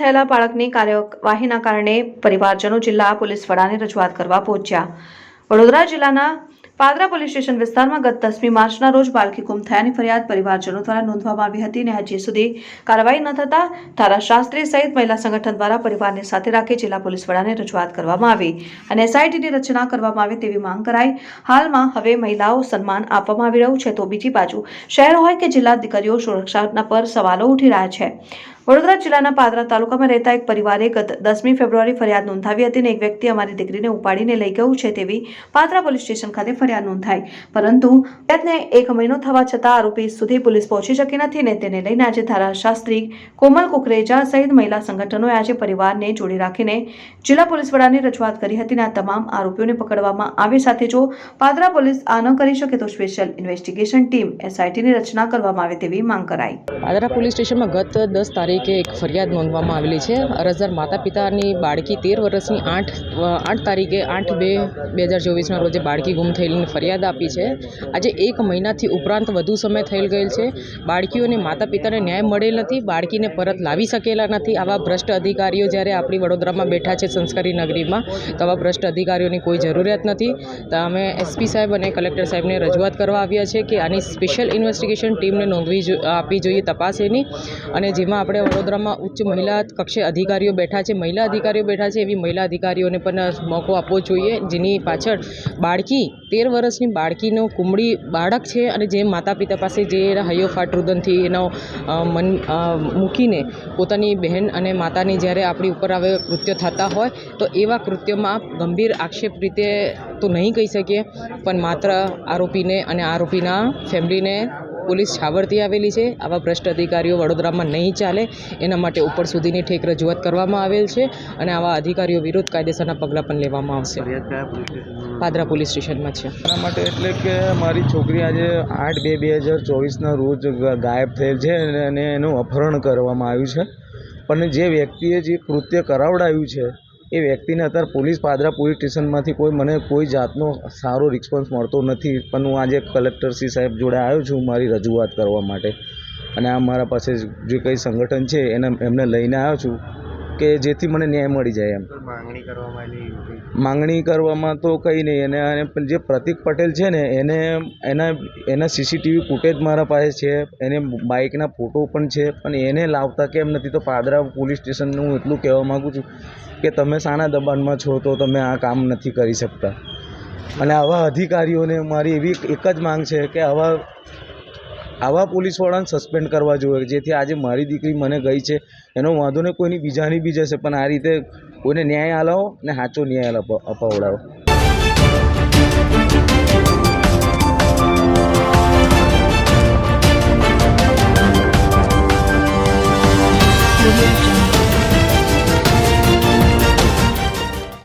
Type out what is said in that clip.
થયેલા બાળકની કાર્યવાહીના કારણે પરિવારજનો જિલ્લા પોલીસ વડાને રજૂઆત કરવા પહોંચ્યા. વડોદરા જિલ્લાના પાદરા પોલીસ સ્ટેશન વિસ્તારમાં ગત દસમી માર્ચના રોજ બાળકી ગુમ થયાની ફરિયાદ પરિવારજનો દ્વારા નોંધવામાં આવી હતી અને હજી સુધી કાર્યવાહી ન થતા ધારાશાસ્ત્રી સહિત મહિલા સંગઠન દ્વારા પરિવારને સાથે રાખી જિલ્લા પોલીસ વડાને રજૂઆત કરવામાં આવી અને એસઆઈટીની રચના કરવામાં આવે તેવી માંગ કરાઈ. હાલમાં હવે મહિલાઓ સન્માન આપવામાં આવી રહ્યું છે તો બીજી બાજુ શહેર હોય કે જિલ્લા દીકરીઓ સુરક્ષાના પર સવાલો ઉઠી રહ્યા છે. વડોદરા જિલ્લાના પાદરા તાલુકામાં રહેતા એક પરિવારે ગત દસમી ફેબ્રુઆરી ફરિયાદ નોંધાવી હતી અને એક વ્યક્તિ અમારી દીકરીને ઉપાડીને લઈ ગયું છે તેવી પાદરા પોલીસ સ્ટેશન ખાતે ફરિયાદ નોંધાઈ. પરંતુ એક મહિનો થવા છતાં આરોપી સુધી પોલીસ પહોંચી શકી નથી ને તેને લઈને આજે ધારાશાસ્ત્રી કોમલ કુકરેજા સહિત મહિલા સંગઠનોએ આજે પરિવારને જોડી રાખીને જિલ્લા પોલીસ વડાની રજૂઆત કરી હતી અને આ તમામ આરોપીઓને પકડવામાં આવે સાથે જો પાદરા પોલીસ આ ન કરી શકે તો સ્પેશિયલ ઇન્વેસ્ટિગેશન ટીમ એસઆઈટીની રચના કરવામાં આવે તેવી માંગ કરાઈ. પાદરા પોલીસ સ્ટેશનમાં ગત દસ તારીખે એક ફરિયાદ નોંધવામાં આવેલી છે. અરજદાર માતા પિતાની બાળકી તેર વર્ષની આઠ આઠ તારીખે આઠ બે બે હજાર ચોવીસના રોજે બાળકી ગુમ થયેલીની ફરિયાદ આપી છે. આજે એક મહિનાથી ઉપરાંત વધુ સમય થઈ ગયેલ છે. બાળકીઓને માતા પિતાને ન્યાય મળેલ નથી, બાળકીને પરત લાવી શકેલા નથી. આવા ભ્રષ્ટ અધિકારીઓ જ્યારે આપણી વડોદરામાં બેઠા છે સંસ્કારી નગરીમાં, તો આવા ભ્રષ્ટ અધિકારીઓની કોઈ જરૂરિયાત નથી. તો અમે એસપી સાહેબ અને કલેક્ટર સાહેબને રજૂઆત કરવા આવ્યા છે કે આની સ્પેશિયલ ઇન્વેસ્ટિગેશન ટીમને નોંધવી આપવી જોઈએ તપાસ એની અને જેમાં આપણે વડોદરામાં ઉચ્ચ મહિલા કક્ષે અધિકારીઓ બેઠા છે. મહિલા અધિકારીઓ બેઠા છે. એવી મહિલા અધિકારીઓને પણ મોકો આપવો જોઈએ. જેની પાછળ બાળકી, તેર વર્ષની બાળકીનો કુમળી બાળક છે અને જે માતા પિતા પાસે જે એના હૈયોફાટ રુદનથી એનો મન મૂકીને પોતાની બહેન અને માતાની જ્યારે આપણી ઉપર આવે કૃત્ય થતા હોય, તો એવા કૃત્યોમાં ગંભીર આક્ષેપ રીતે તો નહીં કહી શકીએ. પણ માત્ર આરોપીને અને આરોપીના ફેમિલીને પોલીસ છાવરતી આવેલી છે. આવા ભ્રષ્ટ અધિકારીઓ વડોદરામાં નહીં ચાલે એના માટે ઉપર સુધીની ઠેક રજૂઆત કરવામાં આવેલ છે અને આવા અધિકારીઓ વિરુદ્ધ કાયદેસરના પગલાં પણ લેવામાં આવશે. પાદરા પોલીસ સ્ટેશનમાં છે. એના માટે એટલે કે મારી છોકરી આજે આઠ બે બે હજાર ચોવીસના રોજ ગાયબ થયેલ છે અને અને એનું અપહરણ કરવામાં આવ્યું છે. પણ જે વ્યક્તિએ જે કૃત્ય કરાવડાવ્યું છે એ વ્યક્તિને અત્યારે પોલીસ પાદરા પોલીસ સ્ટેશનમાંથી કોઈ મને કોઈ જાતનો સારો રિસ્પોન્સ મળતો નથી. પણ હું આજે કલેક્ટર શ્રી સાહેબ જોડે આવ્યો છું મારી રજૂઆત કરવા માટે. અને આ મારા પાસે જે કંઈ સંગઠન છે એને એમને લઈને આવ્યો છું કે જેથી મને ન્યાય મળી જાય એમ. માંગણી કરવામાં માંગણી કરવામાં તો કંઈ નહીં. અને જે પ્રતિક પટેલ છે ને એને એના એના સીસીટીવી ફૂટેજ મારા પાસે છે. એને બાઇકના ફોટો પણ છે. પણ એને લાવતા કેમ નથી? તો પાદરા પોલીસ સ્ટેશનનું હું એટલું કહેવા માગું છું કે તમે શાના દબાણમાં છો તો તમે આ કામ નથી કરી શકતા. અને આવા અધિકારીઓને મારી એવી એક જ માંગ છે કે આવા આવા પોલીસવાળાને સસ્પેન્ડ કરવા જોઈએ. જેથી આજે મારી દીકરી મને ગઈ છે, એનો વાંધો ને કોઈની બીજાની બી જશે. પણ આ રીતે કોઈને ન્યાય આલાવો ને સાચો ન્યાય અપાવ અપાવડાવો